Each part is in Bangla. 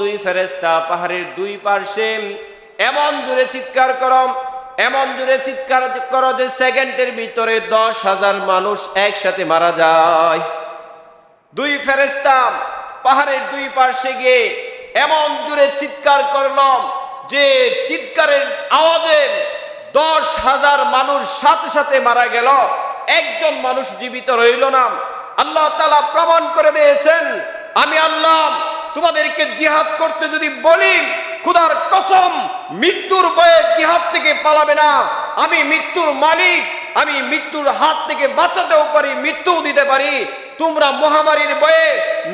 দুই ফেরেস্তা পাহাড়ের দুই পার্শ্বে। এমন জোরে চিৎকার করম এমন জোরে চিৎকার করো যে সেকেন্ডের ভিতরে দশ হাজার মানুষ একসাথে মারা যায়। দুই ফেরেস্তা পাহাড়ের দুই পার্শ্বে গিয়ে এমন জোরে চিৎকার করলাম যে চিৎকারের আওয়াজে দশ হাজার মানুষ সাথে সাথে মারা গেল। একজন মানুষ জীবিত রইল না। আল্লাহ তালা প্রমাণ করে দিয়েছেন, আমি আল্লাহ তোমাদেরকে জিহাদ করতে যদি বলি, খুদার কসম, মৃত্যুর বয়ে জিহাদ থেকে পালাবে না। আমি মৃত্যুর মালিক, আমি মৃত্যুর হাত থেকে বাঁচাতেও পারি মৃত্যু দিতে পারি। তোমরা মহামারীর বয়ে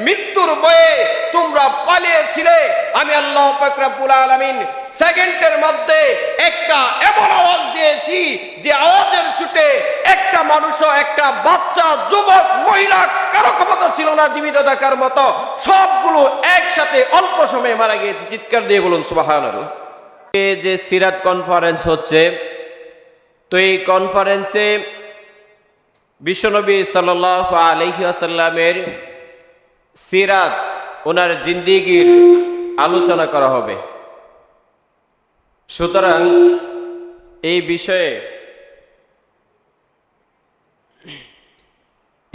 মৃত্যুর বয়ে তোমরা পালিয়েছিলে। আমি আল্লাহ পাকরাবুল আলমিন সেকেন্ডের মধ্যে একটা এমন আওয়াজ দিয়েছি, যে আওয়াজের ছুটে একটা মানুষও একটা বাচ্চা যুবক, মহিলা, কারও ক্ষমতা ছিল না, জীবিত থাকার মতো, সবগুলো একসাথে অল্প সময়ে মারা গিয়েছে। চিৎকার দিয়ে বলুন সুবাহ যে সিরাত কনফারেন্স হচ্ছে, তো এই কনফারেন্সে বিশ্বনবী সাল আলহি আসাল্লামের সিরাত, ওনার জিন্দিগির আলোচনা করা হবে। সুতরাং এই বিষয়ে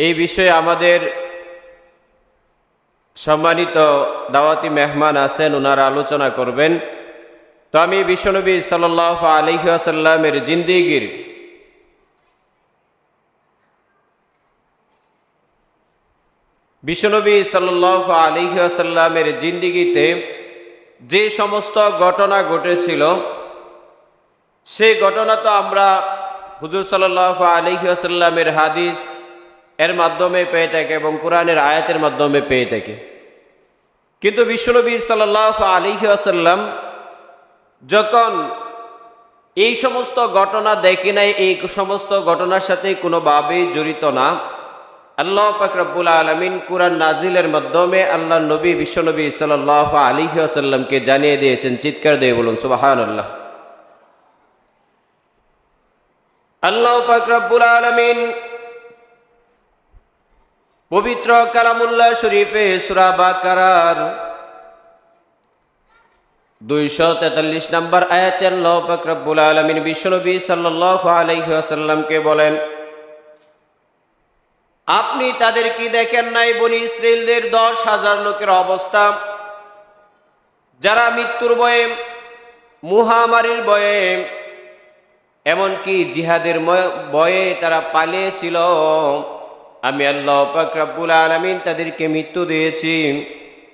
এই বিষয়ে আমাদের সম্মানিত দাওয়াতি মেহমান আছেন ওনারা আলোচনা করবেন। তো আমি বিশ্বনবী সাল আলহি আসাল্লামের জিন্দিগির বিশ্বনবী সাল আলহি আসাল্লামের জিন্দিগিতে যে সমস্ত ঘটনা ঘটেছিল, সেই ঘটনা তো আমরা হুজুর সাল্লাহ আলহি আসাল্লামের হাদিস এর মাধ্যমে পেয়ে থাকি এবং কোরআনের আয়াতের মাধ্যমে পেয়ে থাকি। কিন্তু বিশ্বনবী সাল্লাহ আলহি আসাল্লাম যখন এই সমস্ত ঘটনা দেখি নাই, এই সমস্ত ঘটনার সাথে কোনোভাবেই জড়িত না, আল্লাহ পাকরাবুল আলমিন কুরআন নাজিলের মাধ্যমে আল্লাহ নবী বিশ্বনবী সাল্লাহ আলী আসাল্লামকে জানিয়ে দিয়েছেন, চিৎকার দিয়ে বলুন সুবাহান আল্লাহ আল্লাহ পাকরাবুল আলমিন পবিত্র কালামুল্লাহ শরীফে সুরা বাকারার দুইশো তেতাল্লিশ নম্বর আয়াতে আল্লাহ পাকরাবুল আলমিন বিশ্বনবী সাল্লাহ আলহি আসাল্লামকে বলেন, আপনি তাদের কি দেখেন নাই? বনি ইসরায়েলদের দশ হাজার লোকের অবস্থা। যারা মৃত্যুর বয়ে মুহামারির বয়ে এমনকি জিহাদের বয়ে তারা পালিয়েছিল। আমি আল্লাহ পাকরাবুল আলমিন তাদেরকে মৃত্যু দিয়েছি।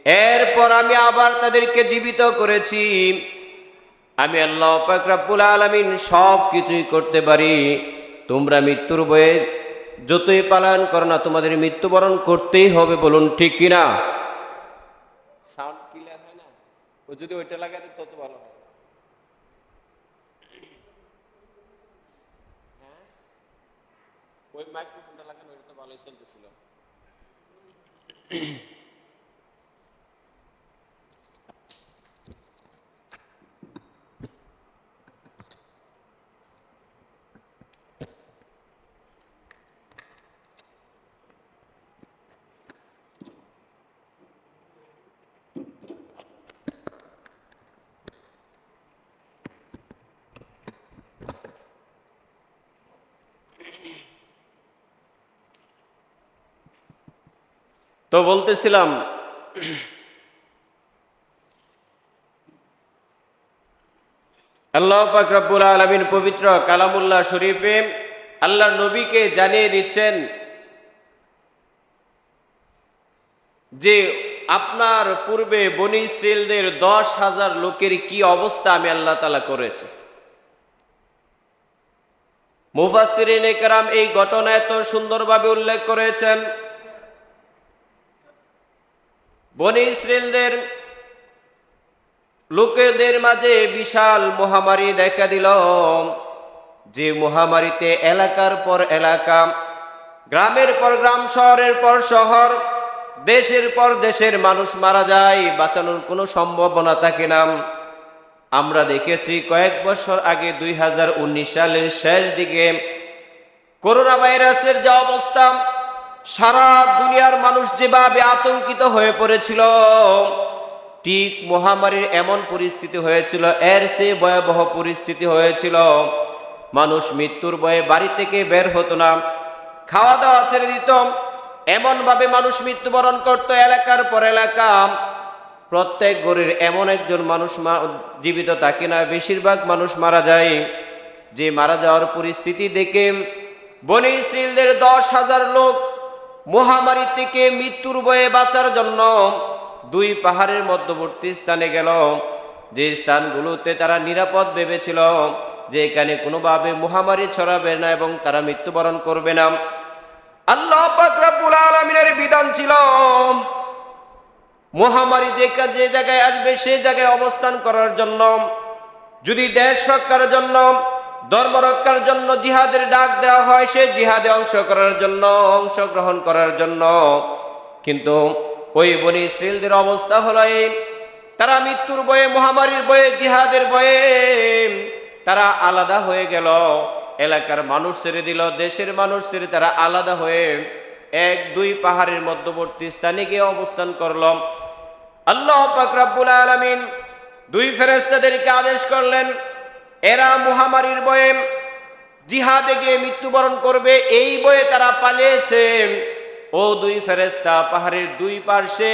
এরপর আমি আবার তাদেরকে জীবিত করেছি। আমি আল্লাহ পাকরাবুল আলমিন সব কিছুই করতে পারি। তোমরা মৃত্যুর বয়ে যতই পালন করো না, তোমাদের মৃত্যুবরণ করতেই হবে বলুন ঠিক কিনা? সাউন্ড ক্লিয়ার হয় না? ও যদি ওইটা লাগাতে তত ভালো হয়। ওই মাইক্রোফোনটা লাগানো ওইটা তো ভালোই চলতেছিল। তো বলতেছিলাম, আল্লাহ পাক রব্বুল আলমিন পবিত্র কালামুল্লাহ শরীফে আল্লাহ নবীকে জানিয়ে দিচ্ছেন যে আপনার পূর্বে বনি ইসরায়েলদের দশ হাজার লোকের কি অবস্থা আমি আল্লাহ তালা করেছি। মুফাসিরিন একরাম এই ঘটনা এত সুন্দরভাবে উল্লেখ করেছেন। বনি ইসরায়েলদের লোকেদের মাঝে বিশাল মহামারী দেখা দিল। যে মহামারীতে এলাকার পর এলাকা, গ্রামের পর গ্রাম, শহরের পর শহর, দেশের পর দেশের মানুষ মারা যায়, বাঁচানোর কোনো সম্ভাবনা থাকে না। আমরা দেখেছি কয়েক বছর আগে দুই হাজার উনিশ সালের শেষ দিকে করোনা ভাইরাসের যা অবস্থা সারা দুনিয়ার মানুষ যেভাবে আতঙ্কিত হয়ে পড়েছিল, ঠিক মহামারীর এমন পরিস্থিতি হয়েছিল, এর সে ভয়াবহ পরিস্থিতি হয়েছিল, মানুষ মৃত্যুর ভয়ে বাড়ি থেকে বের হতো না খাওয়া দাওয়া ছেড়ে দিত, এমনভাবে মানুষ মৃত্যুবরণ করতো এলাকার পর এলাকা। প্রত্যেক গড়ের এমন একজন মানুষ জীবিত থাকে না, বেশিরভাগ মানুষ মারা যায়। যে মারা যাওয়ার পরিস্থিতি দেখে বনি ইসরায়েলদের দশ হাজার লোক মহামারী থেকে মৃত্যুর বয়ে বাঁচার জন্য দুই পাহাড়ের মধ্যবর্তী স্থানে গেল। যে স্থানগুলোতে তারা নিরাপদ ভেবেছিল যে এখানে কোনোভাবে মহামারী ছড়াবে না এবং তারা মৃত্যুবরণ করবে না। আল্লাহ পাক রব্বুল আলামিনের বিধান ছিল, মহামারী যে যে জায়গায় আসবে সেই জায়গায় অবস্থান করার জন্য, যদি দেশ রক্ষার জন্য ধর্ম রক্ষার জন্য জিহাদের ডাক দেওয়া হয়, সে জিহাদে অংশ করার জন্য, অংশগ্রহণ করার জন্য। কিন্তু ওই বনি ইসরায়েলদের অবস্থা হলো তারা মৃত্যুর বয়ে, মহামারীর বয়ে, জিহাদের বয়ে, তারা আলাদা হয়ে গেল। এলাকার মানুষ ছেড়ে দিল, দেশের মানুষ ছেড়ে তারা আলাদা হয়ে এক দুই পাহাড়ের মধ্যবর্তী স্থানে গিয়ে অবস্থান করল। আল্লাহ পাক রাব্বুল আলামিন দুই ফেরেস্তাদেরকে আদেশ করলেন এরা মহামারীর বয়ে জিহাদে গিয়ে মৃত্যুবরণ করবে, এই বয়ে তারা পালিয়েছে। ও দুই ফেরেস্তা পাহাড়ের দুই পার্শ্বে,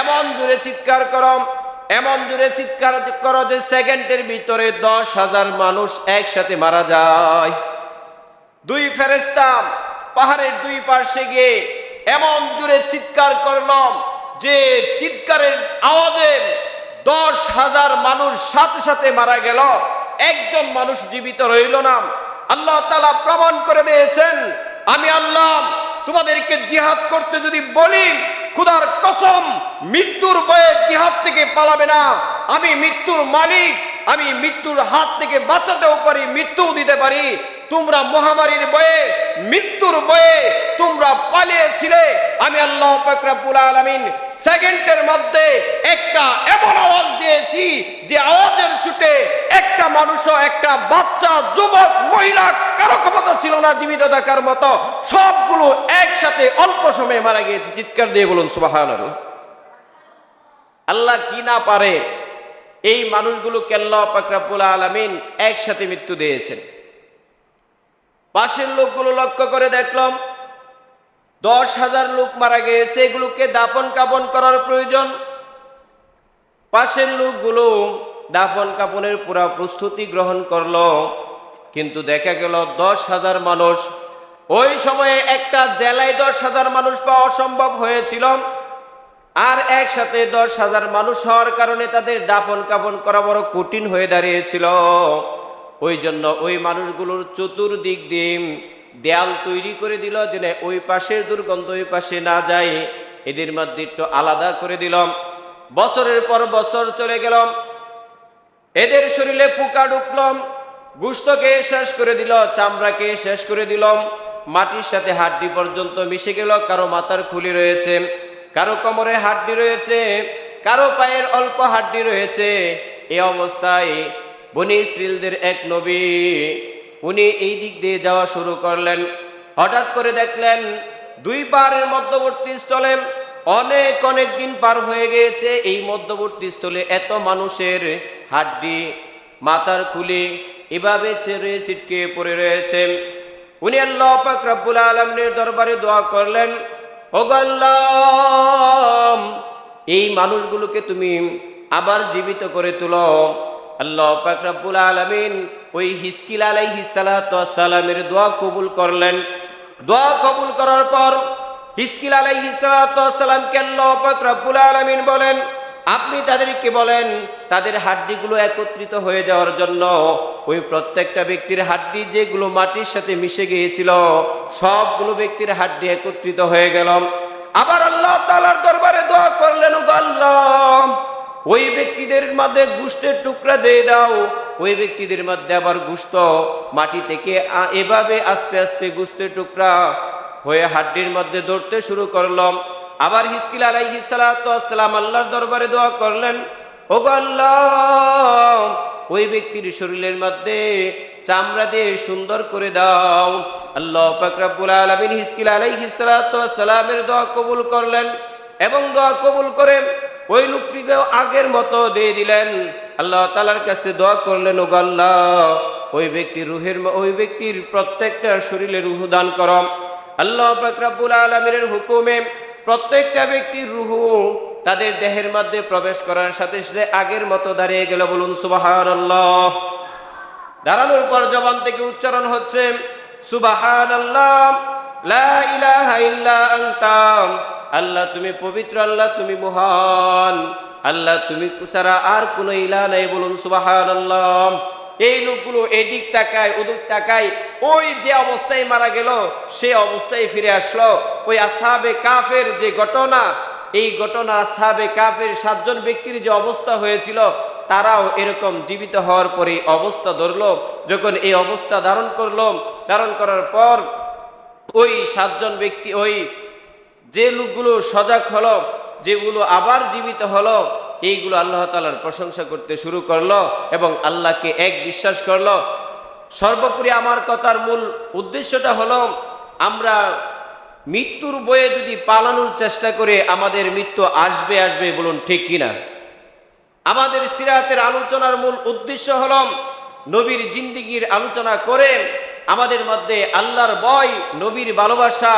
এমন জোরে চিৎকার করো, এমন জোরে চিৎকার করো যে সেকেন্ডের ভিতরে দশ হাজার মানুষ একসাথে মারা যায়। দুই ফেরেস্তা পাহাড়ের দুই পার্শ্বে গিয়ে এমন জোরে চিৎকার করলাম যে চিৎকারের আওয়াজে দশ হাজার মানুষ সাথে সাথে মারা গেল। একজন মানুষ জীবিত রইল না। আল্লাহ তালা প্রমাণ করে দিয়েছেন, আমি আল্লাহ তোমাদেরকে জিহাদ করতে যদি বলি, খুদার কসম, মৃত্যুর বয়ে জিহাদ থেকে পালাবে না। আমি মৃত্যুর মালিক, আমি মৃত্যুর হাত থেকে বাঁচাতেও পারি, মৃত্যুও দিতে পারি। তোমরা মহামারীর বয়ে মৃত্যুর বয়ে তোমরা পালিয়েছিলে। আমি আল্লাহ পাকরাবুল আলমিন সেকেন্ডের মধ্যে একটা এমন আওয়াজ দিয়েছি যে আওয়াজের চুটে একটা মানুষও, একটা বাচ্চা, যুবক, মহিলা, কারও ক্ষমতা ছিল না, জীবিত থাকার মতো, সবগুলো একসাথে অল্প সময়ে মারা গিয়েছে। চিৎকার দিয়ে বলুন সুবাহান আল্লাহ কি না পারে, এই মানুষগুলো কেল্লা পাকরাবুল আলমিন একসাথে মৃত্যু দিয়েছেন। পাশের লোকগুলো লক্ষ্য করে দেখলাম দশ হাজার লোক মারা গিয়েছে, এগুলোকে দাপন কাপন করার প্রয়োজন। পাশের লোকগুলো দাপন কাপনের পুরা প্রস্তুতি গ্রহণ করল, কিন্তু দেখা গেল দশ হাজার মানুষ। ওই সময়ে একটা জেলায় দশ হাজার মানুষ পাওয়া অসম্ভব হয়েছিল, আর একসাথে দশ হাজার মানুষ হওয়ার কারণে তাদের দাপন কাপন করা বড় কঠিন হয়ে দাঁড়িয়েছিল। ওই জন্য ওই মানুষগুলোর চতুর্দিক দিয়ে দেয়াল তৈরি করে দিল যে ওই পাশের দুর্গন্ধ ওই পাশে না যায়। এদের মধ্যে একটু আলাদা করে দিলাম। বছরের পর বছর চলে গেলাম। এদের শরীরে পোকা ঢুকলাম। গুস্তকে শেষ করে দিল, চামড়াকে শেষ করে দিলাম। মাটির সাথে হাড্ডি পর্যন্ত মিশে গেল, কারও মাথার খুলি রয়েছে, কারও কোমরে হাড্ডি রয়েছে, কারও পায়ের অল্প হাড্ডি রয়েছে। এই অবস্থায় বনি শ্রীলদের এক নবী উনি এই দিক দিয়ে যাওয়া শুরু করলেন। হঠাৎ করে দেখলেন দুই পাহাড়ের মধ্যবর্তী স্থলে অনেক অনেক দিন পার হয়ে গিয়েছে। এই মধ্যবর্তী স্থলে এত মানুষের হাড্ডি, মাথার খুলি এভাবে ছেড়ে ছিটকে পড়ে রয়েছে। উনি আল্লাহ রব্বুল আলমিনের দরবারে দোয়া করলেন এই মানুষগুলোকে তুমি আবার জীবিত করে তুলো। আল্লাহ রব্বুল আলমিন ওই হিসকিল আলাইহিস সালামের দোয়া কবুল করলেন। দোয়া কবুল করার পর হিসকিল আলাইহিস সালামকে রব্বুল আলমিন বলেন, আপনি তাদেরকে বলেন, তাদের হাড্ডিগুলো একত্রিত হয়ে যাওয়ার জন্য ওই প্রত্যেকটা ব্যক্তির হাড্ডি যেগুলো মাটির সাথে মিশে গিয়েছিল, সবগুলো ব্যক্তির হাড্ডি একত্রিত হয়ে গেল। আবার আল্লাহ তালার দরবারে দোয়া করলেন ওই ব্যক্তিদের মধ্যে গুষ্টের টুকরা দিয়ে দাও ওই ব্যক্তিদের মধ্যে আবার গুস্ত মাটি থেকে এভাবে আস্তে আস্তে গুস্তের টুকরা হয়ে হাড্ডির মধ্যে দৌড়তে শুরু করলাম। আবার হিসকিল আলাইহিস সালাতু আসসালাম আল্লাহর দরবারে দোয়া করলেন ও ওই ব্যক্তির শরীরের মধ্যে চামড়া দিয়ে সুন্দর করে দাও। আল্লাহ পাক রব্বুল আলামিন হিসকিল আলাইহিস সালাতু দোয়া কবুল করলেন এবং দোয়া কবুল করে ওই লোকটিকে আগের মতো দিয়ে দিলেন। আল্লাহ তালার কাছে দোয়া করলেন আল্লাহ ওই ব্যক্তির রুহের ওই ব্যক্তির প্রত্যেকটা শরীরে রুহ দান করম আল্লাহ ফাকরাবুল আলমের হুকুমে প্রত্যেকটা ব্যক্তির রুহু তাদের দেহের মধ্যে প্রবেশ করার সাথে সাথে আগের মতো দাঁড়িয়ে গেল বলুন সুবাহান আল্লাহ দাঁড়ানোর পর জবান থেকে উচ্চারণ হচ্ছে সুবাহান আল্লাহ লা আল্লাহ তুমি পবিত্র, আল্লাহ তুমি মহান। আল্লাহ তুমি ছাড়া আর কোনো ইলা নাই বলুন সুবাহান আল্লাহ এই লোকগুলো এদিক তাকায়, ওদিক তাকায়, ওই যে অবস্থায় মারা গেল, সে অবস্থায় ফিরে আসলো। ওই আসাবে কাফের যে ঘটনা, এই ঘটনা আসাবে কাফের সাতজন ব্যক্তির যে অবস্থা হয়েছিল, তারাও এরকম জীবিত হওয়ার পরে অবস্থা ধরলো। যখন এই অবস্থা ধারণ করল, ধারণ করার পর ওই সাতজন ব্যক্তি, ওই যে লোকগুলো সজাগ হলো, যেগুলো আবার জীবিত হলো, এইগুলো আল্লাহ তালার প্রশংসা করতে শুরু করল এবং আল্লাহকে এক বিশ্বাস করল। সর্বোপরি আমার কথার মূল উদ্দেশ্যটা হলো, আমরা মৃত্যুর বয়ে যদি পালানোর চেষ্টা করে আমাদের মৃত্যু আসবে আসবে বলুন ঠিক কিনা? আমাদের সিরাতের আলোচনার মূল উদ্দেশ্য হল, নবীর জিন্দিগির আলোচনা করে আমাদের মধ্যে আল্লাহর বয়, নবীর ভালোবাসা,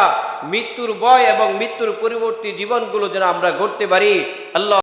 মৃত্যুর বয় এবং মৃত্যুর পরিবর্তী জীবনগুলো যেন আমরা গড়তে পারি। আল্লাহ